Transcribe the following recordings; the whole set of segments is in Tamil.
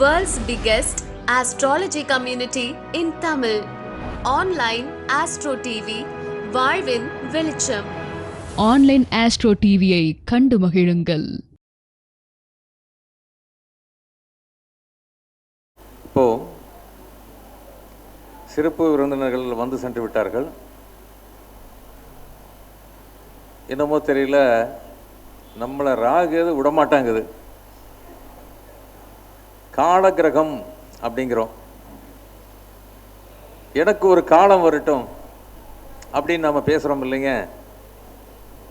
World's biggest astrology community in Tamil. Online Astro TV, வாழ்வின் வெளிச்சம். ஆன்லைன் ஆஸ்ட்ரோ டிவியை கண்டு மகிழுங்கள். இப்போ சிறப்பு விருந்தினர்கள் வந்து சென்று விட்டார்கள். என்னமோ தெரியல நம்மளை ராகு விடமாட்டாங்குது. காலகிரகம் அப்படிங்கிறோம். எனக்கு ஒரு காலம் வரட்டும் அப்படின்னு நம்ம பேசுகிறோம் இல்லைங்க?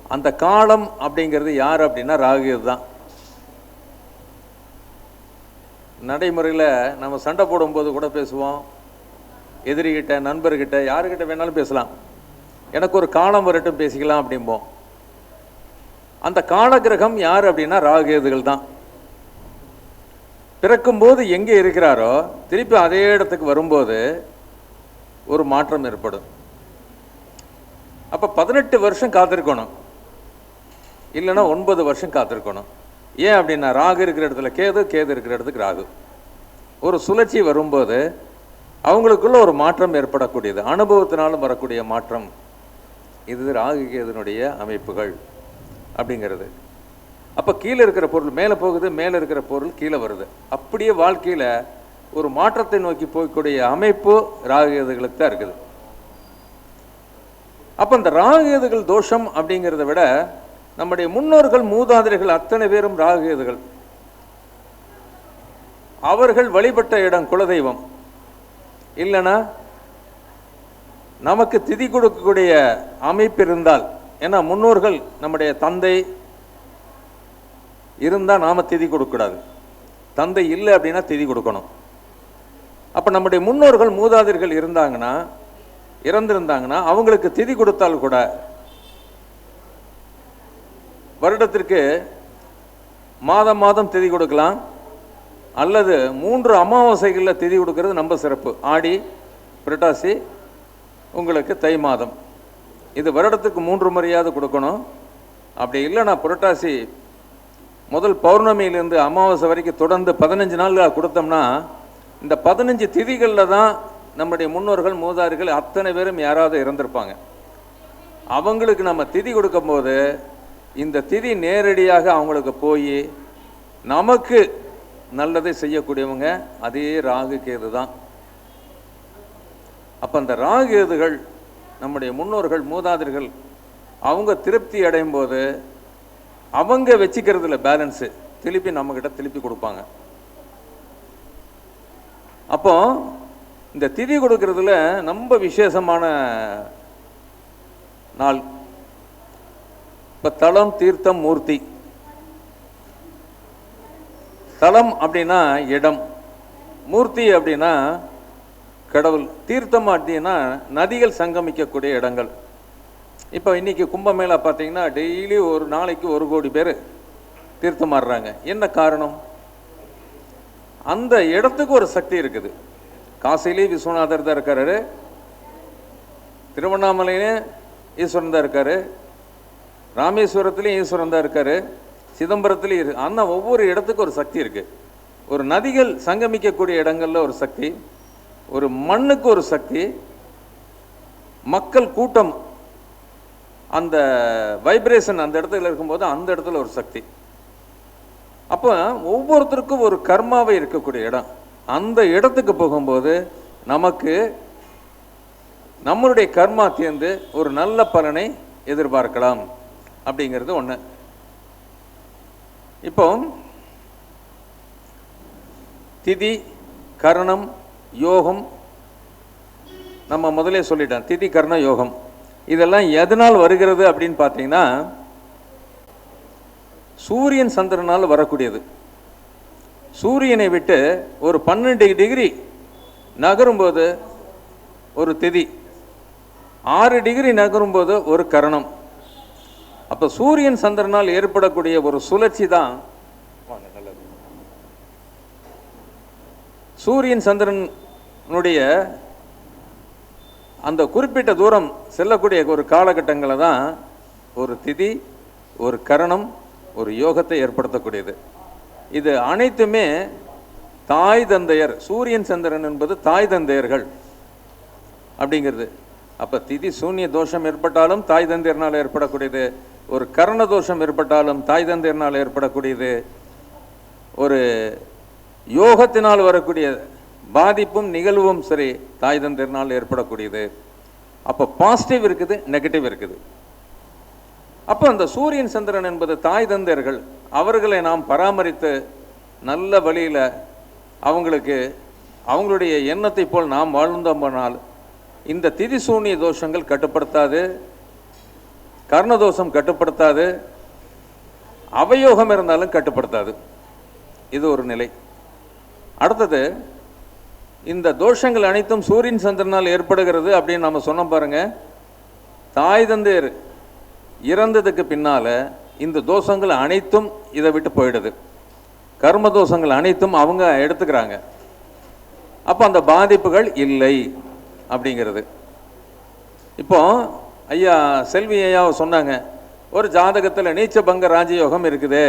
அந்த காலம் அப்படிங்கிறது யார் அப்படின்னா ராகு தான் நடைமுறையில் நம்ம சண்டை போடும்போது கூட பேசுவோம். எதிரிகிட்ட நண்பர்கிட்ட யாருக்கிட்ட வேணாலும் பேசலாம். எனக்கு ஒரு காலம் வரட்டும் பேசிக்கலாம் அப்படிம்போம். அந்த காலகிரகம் யார் அப்படின்னா ராகேதுகள் தான் பிறக்கும்போது எங்கே இருக்கிறாரோ திருப்பி அதே இடத்துக்கு வரும்போது ஒரு மாற்றம் ஏற்படும். அப்போ பதினெட்டு வருஷம் காத்திருக்கணும். இல்லைன்னா ஒன்பது வருஷம் காத்திருக்கணும். ஏன் அப்படின்னா ராகு இருக்கிற இடத்துல கேது கேது இருக்கிற இடத்துக்கு ராகு. ஒரு சுழற்சி வரும்போது அவங்களுக்குள்ள ஒரு மாற்றம் ஏற்படக்கூடியது. அனுபவத்தினாலும் வரக்கூடிய மாற்றம். இது ராகு கேதுனுடைய அமைப்புகள் அப்படிங்கிறது. அப்போ கீழே இருக்கிற பொருள் மேலே போகுது மேலே இருக்கிற பொருள் கீழே வருது. அப்படியே வாழ்க்கையில் ஒரு மாற்றத்தை நோக்கி போகக்கூடிய அமைப்பு ராகுகேதுகளுக்கு தான் இருக்குது. அப்போ இந்த ராகுகேதுகள் தோஷம் அப்படிங்கிறத விட நம்முடைய முன்னோர்கள் மூதாதிரிகள் அத்தனை பேரும் ராகுகேதுகள் அவர்கள் வழிபட்ட இடம் குலதெய்வம். இல்லைன்னா நமக்கு திதி கொடுக்கக்கூடிய அமைப்பு இருந்தால் ஏன்னா முன்னோர்கள் நம்முடைய தந்தை இருந்தால் நாம் திதி கொடுக்கக்கூடாது தந்தை இல்லை அப்படின்னா திதி கொடுக்கணும். அப்போ நம்முடைய முன்னோர்கள் மூதாதிர்கள் இருந்தாங்கன்னா இறந்திருந்தாங்கன்னா அவங்களுக்கு திதி கொடுத்தால் கூட வருடத்திற்கு மாதம் மாதம் திதி கொடுக்கலாம். அல்லது மூன்று அமாவாசைகளில் திதி கொடுக்கறது நம்ம சிறப்பு. ஆடி புரட்டாசி உங்களுக்கு தை மாதம். இது வருடத்துக்கு மூன்று முறையாவது கொடுக்கணும். அப்படி இல்லைன்னா புரட்டாசி முதல் பௌர்ணமியிலேருந்து அமாவாசை வரைக்கும் தொடர்ந்து பதினஞ்சு நாள் கொடுத்தோம்னா இந்த பதினஞ்சு திதிகளில் தான் நம்முடைய முன்னோர்கள் மூதாரிகள் அத்தனை பேரும் யாராவது இறந்திருப்பாங்க. அவங்களுக்கு நம்ம திதி கொடுக்கும்போது இந்த திதி நேரடியாக அவங்களுக்கு போய் நமக்கு நல்லதை செய்யக்கூடியவங்க அதே ராகு கேது தான். அப்போ அந்த ராகு கேதுகள் நம்முடைய முன்னோர்கள் மூதாதிர்கள் அவங்க திருப்தி அடையும் போது அவங்க வச்சுக்கிறதுல பேலன்ஸு திருப்பி நம்மக்கிட்ட திருப்பி கொடுப்பாங்க. அப்போ இந்த திதி கொடுக்கறதுல ரொம்ப விசேஷமான நாள். இப்போ தலம் தீர்த்தம் மூர்த்தி. தலம் அப்படின்னா இடம். மூர்த்தி அப்படின்னா கடவுள். தீர்த்தம் அப்படின்னா நதிகள் சங்கமிக்கக்கூடிய இடங்கள். இப்போ இன்னைக்கு கும்பமேளா பார்த்தீங்கன்னா டெய்லி ஒரு நாளைக்கு ஒரு கோடி பேர் தீர்த்தம் ஆடுறாங்க. என்ன காரணம்? அந்த இடத்துக்கு ஒரு சக்தி இருக்குது. காசிலே விஸ்வநாதர் தான் இருக்காரு. திருவண்ணாமலையிலே ஈஸ்வரன் தான் இருக்கார். ராமேஸ்வரத்துலேயும் ஈஸ்வரன் தான் இருக்கார். சிதம்பரத்துலேயும் இரு ஆனால் ஒவ்வொரு இடத்துக்கும் ஒரு சக்தி இருக்குது ஒரு நதிகள் சங்கமிக்கக்கூடிய இடங்கள்ல ஒரு சக்தி ஒரு மண்ணுக்கு ஒரு சக்தி மக்கள் கூட்டம் அந்த வைப்ரேஷன் அந்த இடத்துல இருக்கும்போது அந்த இடத்துல ஒரு சக்தி. அப்போ ஒவ்வொருத்தருக்கும் ஒரு கர்மாவை இருக்கக்கூடிய இடம். அந்த இடத்துக்கு போகும்போது நமக்கு நம்மளுடைய கர்மா தேர்ந்து ஒரு நல்ல பலனை எதிர்பார்க்கலாம் அப்படிங்கிறது ஒன்று இப்போ திதி கரணம் யோகம் நம்ம முதலே சொல்லிட்டோம். திதி கர்ண யோகம். இதெல்லாம் எதனால் வருகிறது அப்படின்னு பார்த்தீங்கன்னா சூரியன் சந்திரனால் வரக்கூடியது சூரியனை விட்டு ஒரு பன்னெண்டு டிகிரி நகரும்போது ஒரு திதி ஆறு டிகிரி நகரும்போது ஒரு கரணம் அப்போ சூரியன் சந்திரனால் ஏற்படக்கூடிய ஒரு சுழற்சி தான் நல்லது. சூரியன் சந்திரனுடைய அந்த குறிப்பிட்ட தூரம் செல்லக்கூடிய ஒரு காலகட்டங்களை தான் ஒரு திதி ஒரு கரணம் ஒரு யோகத்தை ஏற்படுத்தக்கூடியது. இது அனைத்துமே தாய் தந்தையர் சூரியன் சந்திரன் என்பது தாய் தந்தையர்கள் அப்படிங்கிறது. அப்போ திதி சூன்ய தோஷம் ஏற்பட்டாலும் தாய் தந்தையர்னால் ஏற்படக்கூடியது ஒரு கரண தோஷம் ஏற்பட்டாலும் தாய் தந்தையர்னால் ஏற்படக்கூடியது ஒரு யோகத்தினால் வரக்கூடிய பாதிப்பும் நிகழ்வும் சரி தாய் தந்தையர்னால் ஏற்படக்கூடியது. அப்போ பாசிட்டிவ் இருக்குது நெகட்டிவ் இருக்குது. அப்போ அந்த சூரியன் சந்திரன் என்பது தாய் தந்தையர்கள் அவர்களை நாம் பராமரித்து நல்ல வழியில் அவங்களுக்கு அவங்களுடைய எண்ணத்தை போல் நாம் வாழ்ந்தோமானால் இந்த திதிசூனிய தோஷங்கள் கட்டுப்படுத்தாது கர்ணதோஷம் கட்டுப்படுத்தாது அவயோகம் இருந்தாலும் கட்டுப்படுத்தாது. இது ஒரு நிலை. அடுத்தது இந்த தோஷங்கள் அனைத்தும் சூரியன் சந்திரனால் ஏற்படுகிறது அப்படின்னு நம்ம சொன்னோம் பாருங்க. தாய் தந்தையர் இறந்ததுக்கு பின்னால இந்த தோஷங்கள் அனைத்தும் இதை விட்டு போயிடுது. கர்ம தோஷங்கள் அனைத்தும் அவங்க எடுத்துக்கிறாங்க. அப்போ அந்த பாதிப்புகள் இல்லை அப்படிங்கிறது. இப்போ ஐயா செல்வி ஐயா சொன்னாங்க ஒரு ஜாதகத்தில் நீச்ச பங்க ராஜயோகம் இருக்குது.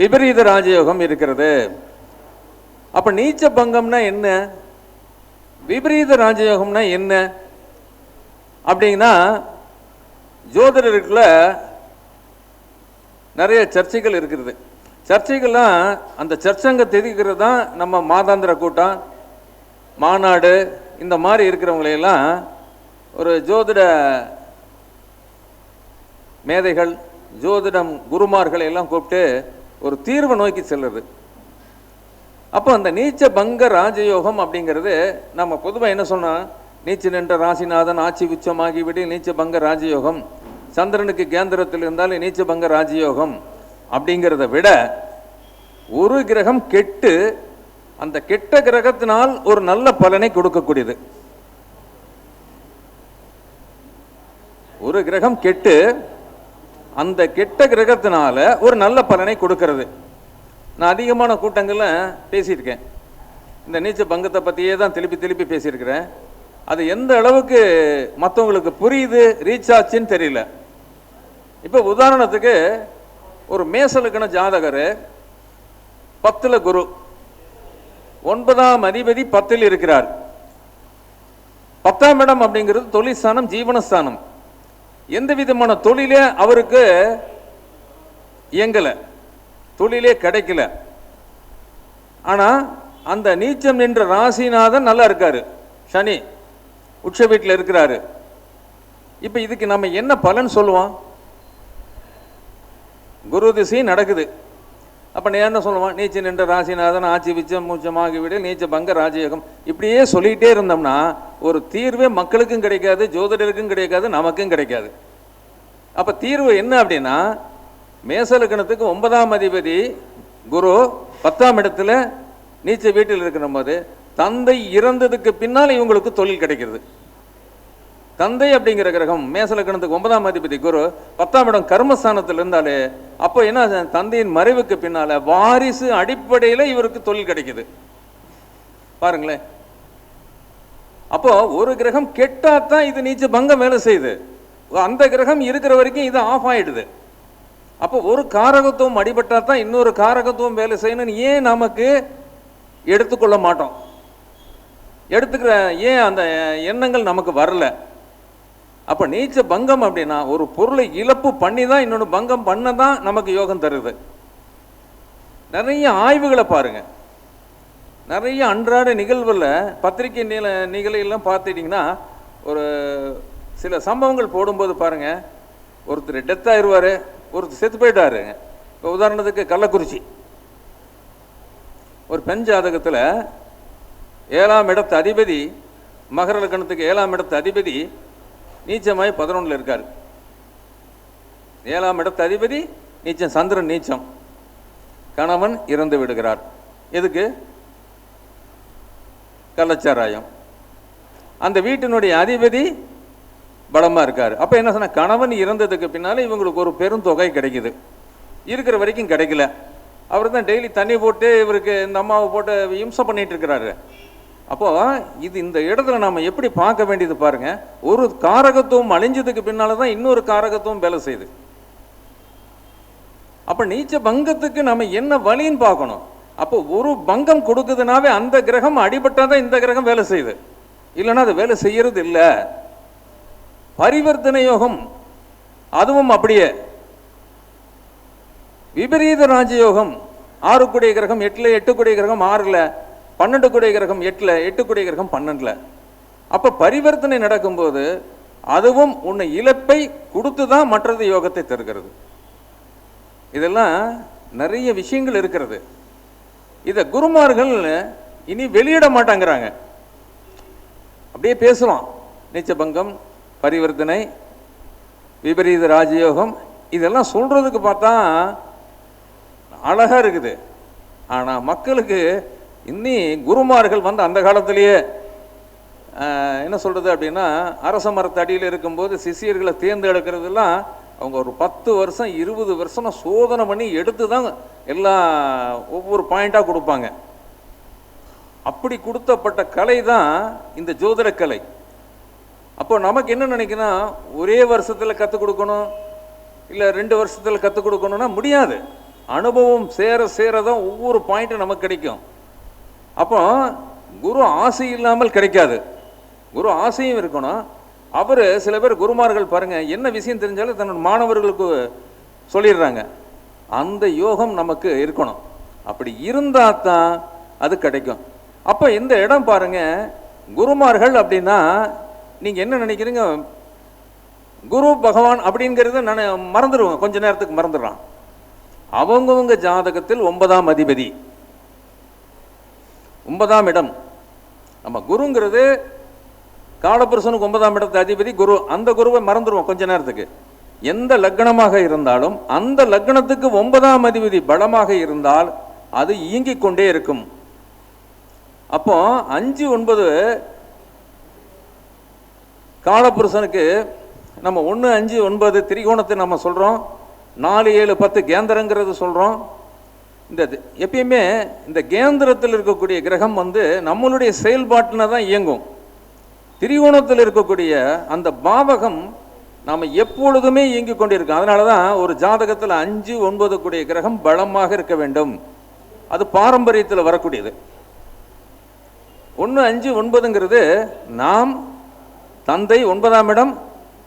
விபரீத ராஜயோகம் இருக்கிறது. அப்போ நீச்ச பங்கம்னா என்ன? விபரீத ராஜயோகம்னா என்ன? அப்படின்னா ஜோதிடருக்குள்ள நிறைய சர்ச்சைகள் இருக்கிறது சர்ச்சைகள்லாம் அந்த சர்ச்சங்க தெரிவிக்கிறது தான் நம்ம மாதாந்திர கூட்டம் மாநாடு இந்த மாதிரி இருக்கிறவங்களையெல்லாம் ஒரு ஜோதிட மேதைகள் ஜோதிடம் குருமார்களை எல்லாம் கூப்பிட்டு ஒரு தீர்வை நோக்கி செல்லுது அப்போ அந்த நீச்ச பங்க ராஜயோகம் அப்படிங்கிறது நம்ம பொதுவாக என்ன சொன்னால் நீச்சல் நின்ற ராசிநாதன் ஆட்சி உச்சமாகிவிடு நீச்ச பங்க ராஜயோகம். சந்திரனுக்கு கேந்திரத்தில் இருந்தாலும் நீச்ச பங்க ராஜயோகம் அப்படிங்கிறத விட ஒரு கிரகம் கெட்டு அந்த கெட்ட கிரகத்தினால் ஒரு நல்ல பலனை கொடுக்கக்கூடியது. ஒரு கிரகம் கெட்டு அந்த கெட்ட கிரகத்தினால ஒரு நல்ல பலனை கொடுக்கிறது. நான் அதிகமான கூட்டங்களில் பேசியிருக்கேன். இந்த நீச்ச பங்கத்தை பற்றியே தான் திருப்பி திருப்பி பேசியிருக்கிறேன். அது எந்த அளவுக்கு மற்றவங்களுக்கு புரியுது ரீச் ஆச்சுன்னு தெரியல. இப்போ உதாரணத்துக்கு ஒரு மேசலுக்கான ஜாதகர் பத்தில் குரு. ஒன்பதாம் அதிபதி பத்தில் இருக்கிறார். பத்தாம் இடம் அப்படிங்கிறது தொழிற்சானம் ஜீவனஸ்தானம். எந்த விதமான தொழிலே அவருக்கு இயங்கலை. தொழிலே கிடைக்கல. ஆனால் அந்த நீச்சம் நின்ற ராசிநாதன் நல்லா இருக்காரு. சனி உச்ச வீட்டில் இருக்கிறாரு. இப்போ இதுக்கு நம்ம என்ன பலன் சொல்லுவோம்? குரு திசை நடக்குது. அப்போ நீ என்ன சொல்லுவான்? நீச்ச நின்ற ராசிநாதன் ஆட்சி விச்சம் மூச்சமாகி விடு நீச்ச பங்க ராஜயோகம். இப்படியே சொல்லிக்கிட்டே இருந்தோம்னா ஒரு தீர்வே மக்களுக்கும் கிடைக்காது ஜோதிடருக்கும் கிடைக்காது நமக்கும் கிடைக்காது. அப்போ தீர்வு என்ன அப்படின்னா மேசலக்கணத்துக்கு ஒன்பதாம் அதிபதி குரு பத்தாம் இடத்துல நீச்ச வீட்டில் இருக்கிற போது தந்தை இறந்ததுக்கு பின்னால் இவங்களுக்கு தொழில் கிடைக்கிறது. தந்தை அப்படிங்கிற கிரகம் மேசலக்கணத்துக்கு ஒன்பதாம் அதிபதி குரு பத்தாம் இடம் கர்மஸ்தானத்தில் இருந்தாலே அப்போ என்ன தந்தையின் மறைவுக்கு பின்னால வாரிசு அடிப்படையில் இவருக்கு தொழில் கிடைக்குது. பாருங்களேன். அப்போ ஒரு கிரகம் கெட்டாதான் இது நீச்ச பங்கம் வேலை செய்யுது. அந்த கிரகம் இருக்கிற வரைக்கும் இது ஆஃப் ஆயிடுது. அப்போ ஒரு காரகத்துவம் அடிபட்டால் தான் இன்னொரு காரகத்துவம் வேலை செய்யணும்னு ஏன் நமக்கு எடுத்துக்கொள்ள மாட்டோம்? எடுத்துக்கிற ஏன் அந்த எண்ணங்கள் நமக்கு வரல? அப்போ நீச்ச பங்கம் அப்படின்னா ஒரு பொருளை இழப்பு பண்ணி தான் இன்னொன்று பங்கம் பண்ண தான் நமக்கு யோகம் தருது. நிறைய ஆய்வுகளை பாருங்கள் நிறைய அன்றாட நிகழ்வில் பத்திரிகை நில நிகழ்ச்சியெல்லாம் பார்த்துட்டிங்கன்னா ஒரு சில சம்பவங்கள் போடும்போது பாருங்கள் ஒருத்தர் டெத் ஆயிடுவார் ஒருத்தர் செத்து போயிட்டாருங்க இப்போ உதாரணத்துக்கு கள்ளக்குறிச்சி. ஒரு பெண் ஜாதகத்தில் ஏழாம் இடத்து அதிபதி மகர லக்கணத்துக்கு ஏழாம் இடத்து அதிபதி நீச்சமாய் பதினொன்றில் இருக்கார். ஏழாம் இடத்து அதிபதி நீச்சம் சந்திரன் நீச்சம். கணவன் இறந்து விடுகிறார். எதுக்கு? கள்ளச்சாராயம். அந்த வீட்டினுடைய அதிபதி பலமாக இருக்கார். அப்போ என்ன சொன்னால் கணவன் இறந்ததுக்கு பின்னால் இவங்களுக்கு ஒரு பெருந்தொகை கிடைக்குது. இருக்கிற வரைக்கும் கிடைக்கல. அவர் தான் டெய்லி தண்ணி போட்டு இவருக்கு இந்த அம்மாவை போட்டு இம்சம் பண்ணிட்டு இருக்கிறாரு. அப்போது இது இந்த இடத்துல நாம் எப்படி பார்க்க வேண்டியது பாருங்க. ஒரு காரகத்துவம் அழிஞ்சதுக்கு பின்னால தான் இன்னொரு காரகத்துவம் வேலை செய்யுது. அப்போ நீச்ச பங்கத்துக்கு நம்ம என்ன வழின்னு பார்க்கணும். அப்போ ஒரு பங்கம் கொடுக்குதுனாவே அந்த கிரகம் அடிபட்டாதான் இந்த கிரகம் வேலை செய்யுது. இல்லைன்னா அது வேலை செய்யறது இல்லை. பரிவர்த்தனை யோகம் அதுவும் அப்படியே. விபரீத ராஜயோகம் ஆறு குடை கிரகம் எட்டில் எட்டு குடை கிரகம் ஆறில் பன்னெண்டு குடை கிரகம் எட்டில் எட்டு குடை கிரகம் பன்னெண்டுல. அப்போ பரிவர்த்தனை நடக்கும்போது அதுவும் உன்னை இழப்பை கொடுத்து தான் மற்றது யோகத்தை தருகிறது. இதெல்லாம் நிறைய விஷயங்கள் இருக்கிறது. இதை குருமார்கள் இனி வெளியிட மாட்டாங்கிறாங்க. அப்படியே பேசலாம். நீச்சபங்கம் பரிவர்த்தனை விபரீத ராஜயோகம் இதெல்லாம் சொல்கிறதுக்கு பார்த்தா அழகாக இருக்குது. ஆனால் மக்களுக்கு இன்னி குருமார்கள் வந்து அந்த காலத்திலேயே என்ன சொல்கிறது அப்படின்னா அரச மரத்தடியில் இருக்கும்போது சிஷியர்களை தேர்ந்தெடுக்கிறதெல்லாம் அவங்க ஒரு பத்து வருஷம் இருபது வருஷம் சோதனை பண்ணி எடுத்து தான் எல்லா ஒவ்வொரு பாயிண்ட்டாக கொடுப்பாங்க. அப்படி கொடுத்தப்பட்ட கலை தான் இந்த ஜோதிட கலை அப்போ நமக்கு என்ன நினைக்கணும் ஒரே வருஷத்தில் கற்றுக் கொடுக்கணும் இல்லை ரெண்டு வருஷத்தில் கற்றுக் கொடுக்கணும்னா முடியாது. அனுபவம் சேர சேர தான் ஒவ்வொரு பாயிண்ட்டும் நமக்கு கிடைக்கும். அப்போ குரு ஆசை இல்லாமல் கிடைக்காது. குரு ஆசையும் இருக்கணும். அவர் சில பேர் குருமார்கள் பாருங்க என்ன விஷயம் தெரிஞ்சாலும் தன்னோட மாணவர்களுக்கு சொல்லிடுறாங்க. அந்த யோகம் நமக்கு இருக்கணும். அப்படி இருந்தால் தான் அது கிடைக்கும். அப்போ இந்த இடம் பாருங்க குருமார்கள் அப்படின்னா நீங்கள் என்ன நினைக்கிறீங்க? குரு பகவான் அப்படிங்கிறத நான் மறந்துடுவோம் கொஞ்ச நேரத்துக்கு மறந்துடுறான். அவங்கவுங்க ஜாதகத்தில் ஒன்பதாம் அதிபதி. ஒன்பதாம் இடம். நம்ம குருங்கிறது காலபுருஷனுக்கு ஒன்பதாம் இடத்து அதிபதி குரு. அந்த குருவை மறந்துடுவோம் கொஞ்ச நேரத்துக்கு. எந்த லக்னமாக இருந்தாலும் அந்த லக்னத்துக்கு ஒன்பதாம் அதிபதி பலமாக இருந்தால் அது இயங்கிக் கொண்டே இருக்கும். அப்போ அஞ்சு ஒன்பது காலபுருஷனுக்கு நம்ம ஒன்று அஞ்சு ஒன்பது திரிகோணத்தை நம்ம சொல்கிறோம் நாலு ஏழு பத்து கேந்திரங்கிறது சொல்கிறோம் இந்த எப்பயுமே இந்த கேந்திரத்தில் இருக்கக்கூடிய கிரகம் வந்து நம்மளுடைய செயல்பாட்டில் தான் இயங்கும். திரிகோணத்தில் இருக்கக்கூடிய அந்த பாவகம் நாம் எப்பொழுதுமே இயங்கிக் கொண்டிருக்கோம். அதனால தான் ஒரு ஜாதகத்தில் அஞ்சு ஒன்பது கூடிய கிரகம் பலமாக இருக்க வேண்டும். அது பாரம்பரியத்தில் வரக்கூடியது. ஒன்று அஞ்சு ஒன்பதுங்கிறது நாம் தந்தை ஒன்பதாம் இடம்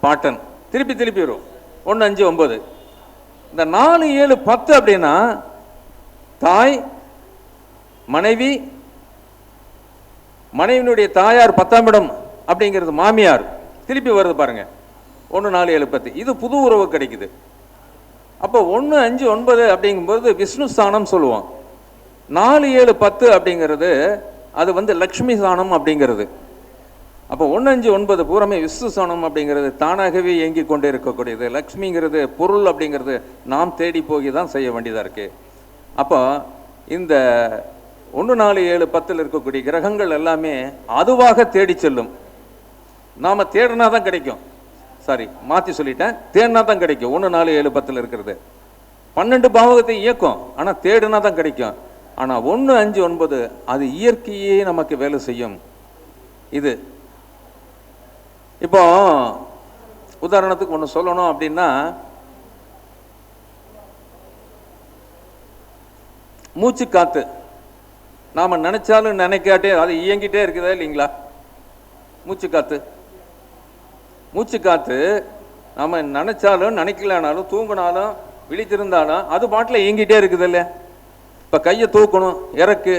பாட்டன். திருப்பி திருப்பி வரும். ஒன்று அஞ்சு ஒன்பது. இந்த நாலு ஏழு பத்து அப்படின்னா தாய் மனைவி மனைவியினுடைய தாயார் பத்தாம் இடம் அப்படிங்கிறது மாமியார். திருப்பி வருது பாருங்க. ஒன்று நாலு ஏழு பத்து. இது புது உறவு கிடைக்குது. அப்போ ஒன்று அஞ்சு ஒன்பது அப்படிங்கும்போது விஷ்ணு ஸ்தானம் சொல்லுவோம் நாலு ஏழு பத்து அப்படிங்கிறது அது வந்து லக்ஷ்மி ஸ்தானம் அப்படிங்கிறது. அப்போ ஒன்று அஞ்சு ஒன்பது பூரமே விஸ்வசனம் அப்படிங்கிறது தானாகவே இயங்கி கொண்டே இருக்கக்கூடியது. லக்ஷ்மிங்கிறது பொருள் அப்படிங்கிறது நாம் தேடி போய் தான் செய்ய வேண்டியதாக இருக்குது அப்போ இந்த ஒன்று நாலு ஏழு பத்தில் இருக்கக்கூடிய கிரகங்கள் எல்லாமே அதுவாக தேடி செல்லும். நாம் தேடினா தான் கிடைக்கும். சாரி மாற்றி சொல்லிட்டேன். தேடினா தான் கிடைக்கும். ஒன்று நாலு ஏழு பத்தில் இருக்கிறது. பன்னெண்டு பாவகத்தை இயக்கும். ஆனால் தேடினா தான் கிடைக்கும். ஆனால் ஒன்று அஞ்சு ஒன்பது அது இயற்கையே நமக்கு வேலை செய்யும். இது இப்போ உதாரணத்துக்கு ஒன்று சொல்லணும் அப்படின்னா மூச்சு காத்து. நாம் நினைச்சாலும் நினைக்காட்டே அது இயங்கிட்டே இருக்குதா இல்லைங்களா? மூச்சு காத்து. மூச்சு காத்து நாம நினைச்சாலும் நினைக்கலனாலும் தூங்கினாலும் விழித்திருந்தாலும் அது பாட்டில் இயங்கிட்டே இருக்குது இல்லையா? இப்போ கையை தூக்கணும் இறக்கு.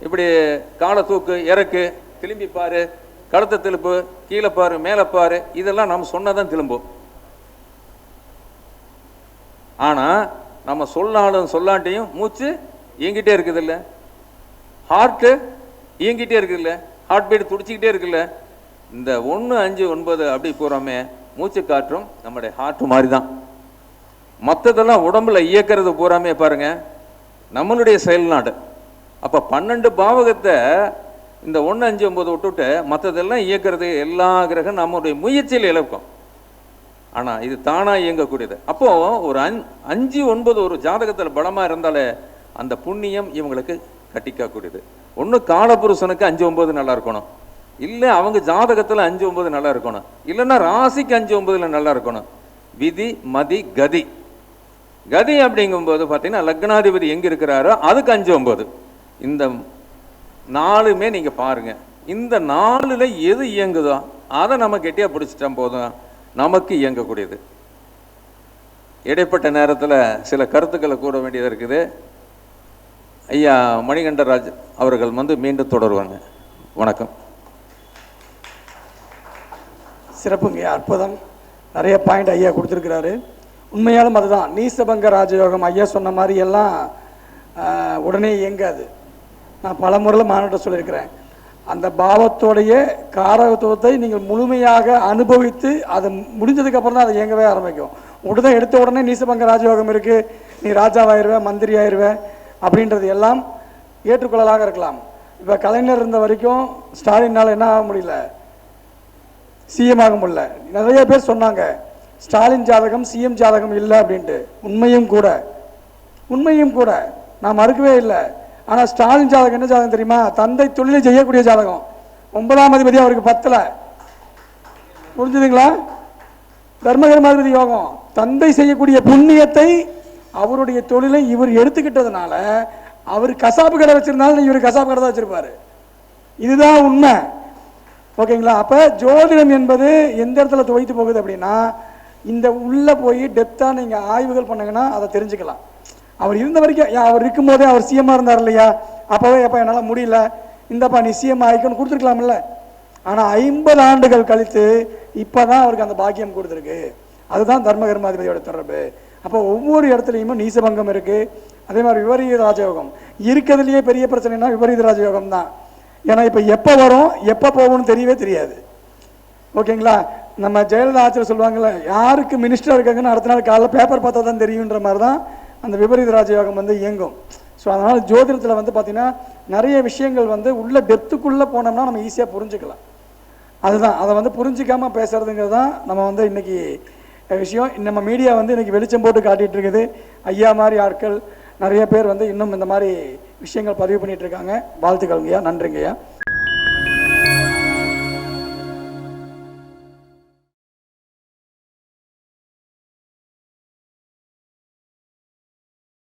இப்படி காலை தூக்கு இறக்கு. திரும்பி பாரு. கழுத்தை திருப்பு கீழே பாரு மேலே பாரு இதெல்லாம் நம்ம சொன்னதான் திரும்பும். ஆனால் நம்ம சொல்லாலும் சொல்லாட்டியும் மூச்சு இயங்கிட்டே இருக்குது இல்லை ஹார்ட்டு இயங்கிட்டே இருக்குதுல்ல. ஹார்ட் பீட் துடிச்சிக்கிட்டே இருக்குல்ல. இந்த ஒன்று அஞ்சு ஒன்பது அப்படி போகிறோமே மூச்சு காற்றும் நம்முடைய ஹார்ட் மாதிரி தான் மற்றதெல்லாம் உடம்புல இயக்கிறது பூராமே பாருங்கள் நம்மளுடைய செயல்நாடு. அப்போ பன்னெண்டு பாவகத்தை இந்த ஒன்று அஞ்சு ஒம்பது விட்டுட்டு மற்றதெல்லாம் இயக்கிறது எல்லா கிரகம் நம்முடைய முயற்சியில் இழக்கும். ஆனால் இது தானாக இயங்கக்கூடியது. அப்போது ஒரு அஞ் அஞ்சு ஒன்பது ஒரு ஜாதகத்தில் பலமாக இருந்தாலே அந்த புண்ணியம் இவங்களுக்கு கட்டிக்கக்கூடியது. ஒன்று காலபுருஷனுக்கு அஞ்சு ஒம்பது நல்லா இருக்கணும். இல்லை அவங்க ஜாதகத்தில் அஞ்சு ஒம்பது நல்லா இருக்கணும். இல்லைன்னா ராசிக்கு அஞ்சு ஒம்பதில் நல்லா இருக்கணும். விதி மதி கதி. கதி அப்படிங்கும்போது பார்த்தீங்கன்னா லக்னாதிபதி எங்கே இருக்கிறாரோ அதுக்கு அஞ்சு ஒம்பது இந்த நாலுமே நீங்கள் பாருங்கள் இந்த நாலில் எது இயங்குதோ அதை நம்ம கெட்டியாக பிடிச்சிட்டா போதும். நமக்கு இயங்கக்கூடியது. இடைப்பட்ட நேரத்தில் சில கருத்துக்களை கூற வேண்டியது இருக்குது. ஐயா மணிகண்டராஜ் அவர்கள் வந்து மீண்டும் தொடருவாங்க. வணக்கம். சிறப்புங்க அற்புதம். நிறைய பாயிண்ட் ஐயா கொடுத்துருக்கிறாரு. உண்மையாலும் அதுதான். நீசபங்க ராஜயோகம் ஐயா சொன்ன மாதிரி எல்லாம் உடனே இயங்காது. நான் பல முறையில் மாநாட்ட சொல்லியிருக்கிறேன். அந்த பாவத்தோடைய காரகத்துவத்தை நீங்கள் முழுமையாக அனுபவித்து அது முடிஞ்சதுக்கப்புறம் தான் அது இயங்கவே ஆரம்பிக்கும். உடனே எடுத்த உடனே நீசபங்க ராஜயோகம் இருக்கு. நீ ராஜாவாயிருவ மந்திரி ஆயிருவ அப்படின்றது எல்லாம் ஏற்றுக்கொள்ளலாக இருக்கலாம். இப்போ கலைஞர் இருந்த வரைக்கும் ஸ்டாலினால் என்ன ஆக முடியல? சிஎம் ஆக முடியல. நிறைய பேர் சொன்னாங்க ஸ்டாலின் ஜாதகம் சிஎம் ஜாதகம் இல்லை அப்படின்ட்டு. உண்மையும் கூட. உண்மையும் கூட. நான் மறுக்கவே இல்லை. ஆனால் ஸ்டாலின் ஜாதகம் என்ன ஜாதகம் தெரியுமா? தந்தை தொழிலை செய்யக்கூடிய ஜாதகம். ஒன்பதாம் அதிபதி அவருக்கு பத்தில். புரிஞ்சுதுங்களா? தர்மகர்மாதிபதி யோகம். தந்தை செய்யக்கூடிய புண்ணியத்தை அவருடைய தொழிலை இவர் எடுத்துக்கிட்டதுனால அவர் கசாப்பு கடை வச்சிருந்தாலும் இவர் கசாப்பு கடை தான் வச்சிருப்பாரு. இதுதான் உண்மை. ஓகேங்களா? அப்போ ஜோதிடம் என்பது எந்த இடத்துல துவைத்து போகுது அப்படின்னா இந்த உள்ளே போய் டெப்த்தாக நீங்கள் ஆய்வுகள் பண்ணுங்கன்னா அதை தெரிஞ்சுக்கலாம். அவர் இருந்த வரைக்கும் அவர் இருக்கும்போதே அவர் சிஎம்மாக இருந்தார் இல்லையா அப்போவே எப்போ என்னால் முடியல. இந்தப்பா நீ சிஎம் ஆகிக்கணும்னு கொடுத்துருக்கலாம்ல. ஆனால் ஐம்பது ஆண்டுகள் கழித்து இப்போ தான் அவருக்கு அந்த பாக்கியம் கொடுத்துருக்கு. அதுதான் தர்மகர்மாதிபதியோட தொடர்பு. அப்போ ஒவ்வொரு இடத்துலையுமே நீசபங்கம் இருக்குது அதே மாதிரி விபரீத ராஜயோகம். இருக்கிறதுலையே பெரிய பிரச்சனைனா விபரீத ராஜயோகம் தான். ஏன்னா இப்போ எப்போ வரும் எப்போ போகும்னு தெரியவே தெரியாது. ஓகேங்களா? நம்ம ஜெயலலிதா ஆச்சரியம் சொல்லுவாங்கள்ல யாருக்கு மினிஸ்டர் இருக்காங்கன்னு அடுத்த நாள் காலைல பேப்பர் பார்த்தா தான் தெரியுன்ற மாதிரி தான் அந்த விபரீத ராஜயோகம் வந்து இயங்கும். ஸோ அதனால் ஜோதிடத்தில் வந்து பார்த்திங்கன்னா நிறைய விஷயங்கள் வந்து உள்ள டெப்த்துக்குள்ளே போனோம்னா நம்ம ஈஸியாக புரிஞ்சுக்கலாம். அதுதான். அதை வந்து புரிஞ்சிக்காமல் பேசுகிறதுங்கிறது தான் நம்ம வந்து இன்னைக்கு விஷயம். நம்ம மீடியா வந்து இன்றைக்கி வெளிச்சம் போட்டு காட்டிகிட்டு இருக்குது. ஐயா மாதிரி ஆட்கள் நிறைய பேர் வந்து இன்னும் இந்த மாதிரி விஷயங்கள் பதிவு பண்ணிட்டு இருக்காங்க. வாழ்த்துக்கள்ங்கய்யா. நன்றிங்கய்யா.